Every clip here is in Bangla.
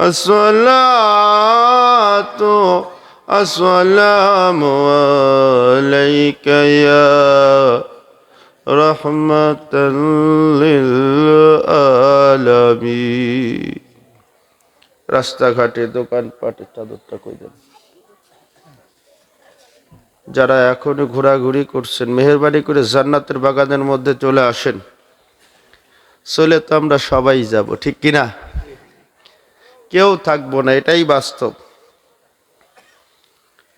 الصلاة السلام عليك يا رحمة للعالمين রাস্তাঘাটে দোকানপাটে চাদরটা কই দেন যারা এখনো ঘোরাঘুরি করছেন মেহরবানি করে জান্নাতের বাগানের মধ্যে চলে আসেন চলে তো আমরা সবাই যাব ঠিক কিনা কেউ থাকব না, এটাই বাস্তব।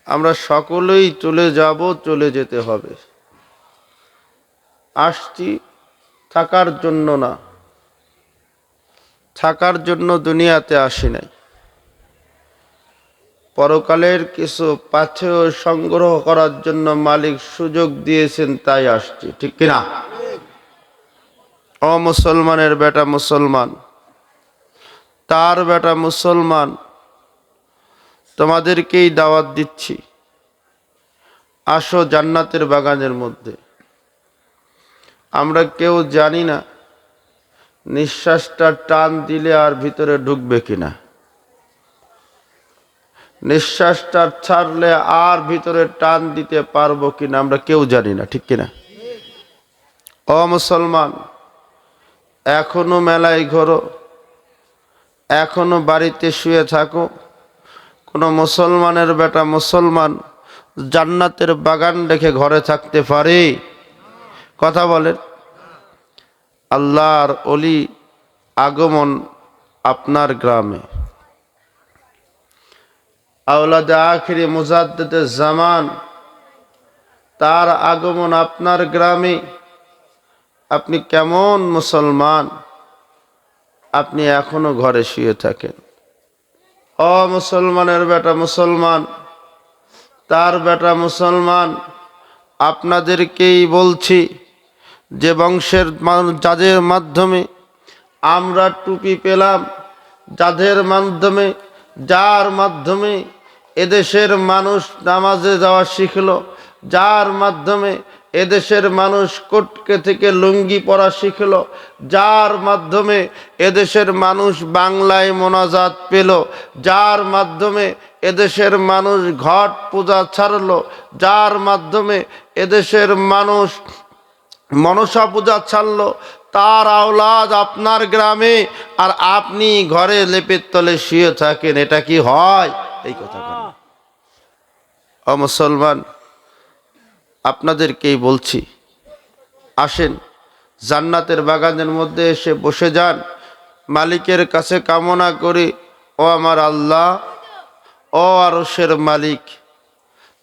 আমরা সকলেই চলে যাব, চলে যেতে হবে। আসছি থাকার জন্য না। থাকার জন্য দুনিয়াতে আসি নাই। পরকালের কিছু পাথেয় সংগ্রহ করার জন্য মালিক সুযোগ দিয়েছেন, তাই আসছি। ঠিক কিনা? অমুসলমানের বেটা মুসলমান। তার বেটা মুসলমান, তোমাদেরকেই দাওয়াত দিচ্ছি। আসো জান্নাতের বাগানের মধ্যে। আমরা কেউ জানি না নিঃশ্বাসটা টান দিলে আর ভিতরে ঢুকবে কিনা। নিঃশ্বাসটা ছাড়লে আর ভিতরে টান দিতে পারব কিনা আমরা কেউ জানি না, ঠিক কিনা? অ মুসলমান, এখনও মেলায় ঘোরো। এখনও বাড়িতে শুয়ে থাকো। কোনো মুসলমানের বেটা মুসলমান জান্নাতের বাগান রেখে ঘরে থাকতে পারে? কথা বলেন। আল্লাহর অলি আগমন আপনার গ্রামে। আওলাদে আখিরি মুজাদ্দেদে জামান, তার আগমন আপনার গ্রামে। আপনি কেমন মুসলমান? আপনি এখনও ঘরে শুয়ে থাকেন। অ মুসলমানের বেটা মুসলমান, তার বেটা মুসলমান, আপনাদেরকেই বলছি যে বংশের যাদের মাধ্যমে আমরা টুপি পেলাম, যাদের মাধ্যমে, যার মাধ্যমে এদেশের মানুষ নামাজে যাওয়া শিখল, যার মাধ্যমে এদেশের মানুষ কোটকে থেকে লুঙ্গি পরা শিখল, যার মাধ্যমে এদেশের মানুষ বাংলায় মোনাজাত পেল, যার মাধ্যমে এদেশের মানুষ ঘট পূজা ছাড়লো, যার মাধ্যমে এদেশের মানুষ মনসা পূজা ছাড়লো। তার আওলাদ আপনার গ্রামে, আর আপনি ঘরে লেপের তলে শুয়ে থাকেন, এটা কি হয়? এই কথা ও মুসলমান আপনাদেরকেই বলছি, আসেন, জান্নাতের বাগানের মধ্যে এসে বসে যান, মালিকের কাছে কামনা করি, ও আমার আল্লাহ, ও আরশের মালিক,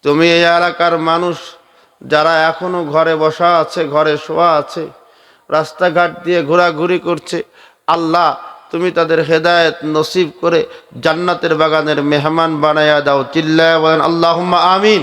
তুমি এই এলাকার মানুষ যারা এখনও ঘরে বসা আছে, ঘরে শোয়া আছে, রাস্তাঘাট দিয়ে ঘোরাঘুরি করছে, আল্লাহ, তুমি তাদের হেদায়েত নসিব করে জান্নাতের বাগানের মেহমান বানায়া দাও, চিল্লায় বলেন আল্লাহ আমিন।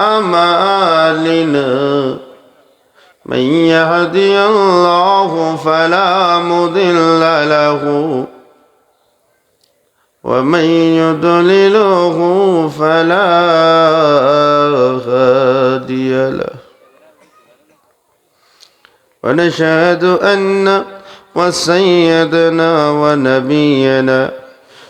أمالنا من يهدي الله فلا مضل له ومن يضلله فلا هادي له. ونشهد أن وسيدنا ونبينا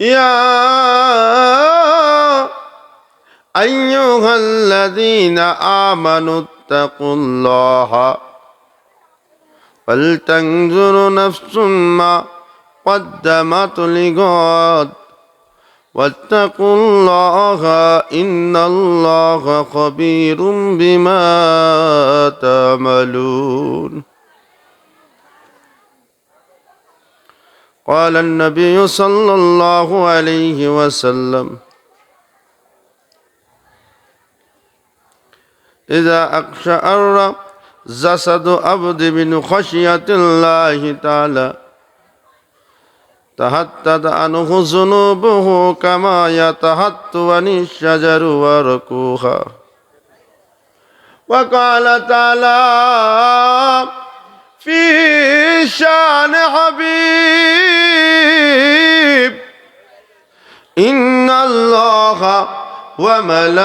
يا أيها الذين آمنوا اتقوا الله ولتنظر نفس ما قدمت لغد واتقوا الله إن الله خبير بما تعملون قال النبي صلى الله عليه وسلم إذا أقشعر جسد عبد من خشية الله تعالى تهتد عنه ذنوبه كما يتهت عن الشجر وركوها وقال تعالى في شان حبيب. إن الله وملائكته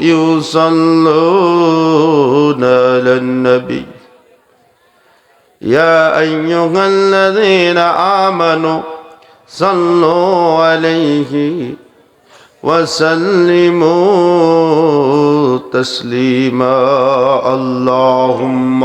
يصلون على النبي. يا أيها الذين آمنوا صلوا عليه وسلموا تسليما اللهم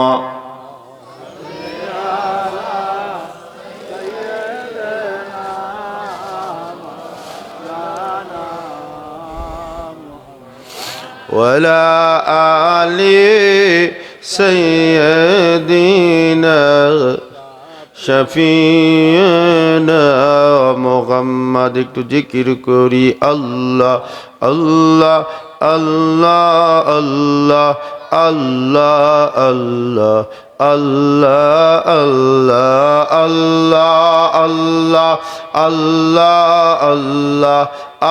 ولا آل سيدنا শফিনা মোহাম্মদ একটু জিকির করি আল্লাহ আল্লাহ আল্লাহ আল্লাহ আল্লাহ আল্লাহ আল্লাহ আল্লাহ আল্লাহ আল্লাহ আল্লাহ আল্লাহ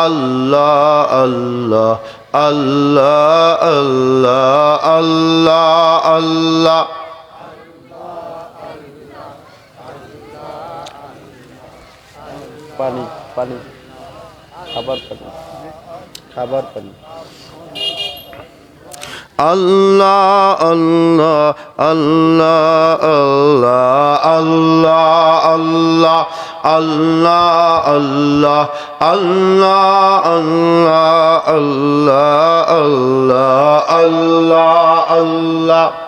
আল্লাহ আল্লাহ আল্লাহ আল্লাহ আল্লাহ আল্লাহ পানি পানি খাবার পানি খাবার পানি আল্লাহ আল্লাহ আল্লাহ আল্লাহ আল্লাহ আল্লাহ আল্লাহ আল্লাহ আল্লাহ আল্লাহ আল্লাহ আল্লাহ আল্লাহ আল্লাহ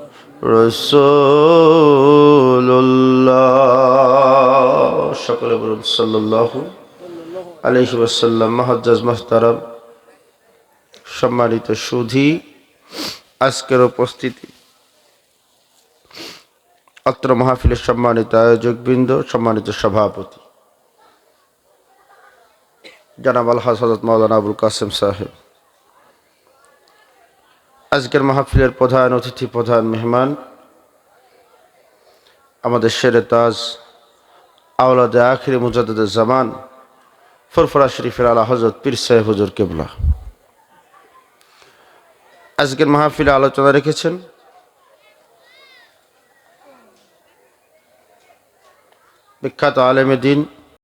সম্মানিত সুধী, আজকের উপস্থিতি। অত্র মাহফিলের সম্মানিত আয়োজকবৃন্দ, সম্মানিত সভাপতি। জনাব আল হজরত মৌলানা আবুল কাসেম সাহেব। আজকের মাহফিলের প্রধান অতিথি, প্রধান মেহমান, আমাদের শেরে তাজ, আওলাদ আখির মুজাদ জামান, ফরফরা শরীফের আলা হজরত পীর সাহেব হজর কেবলা। আজকের মাহফিলে আলোচনা রেখেছেন বিখ্যাত আলেমে দিন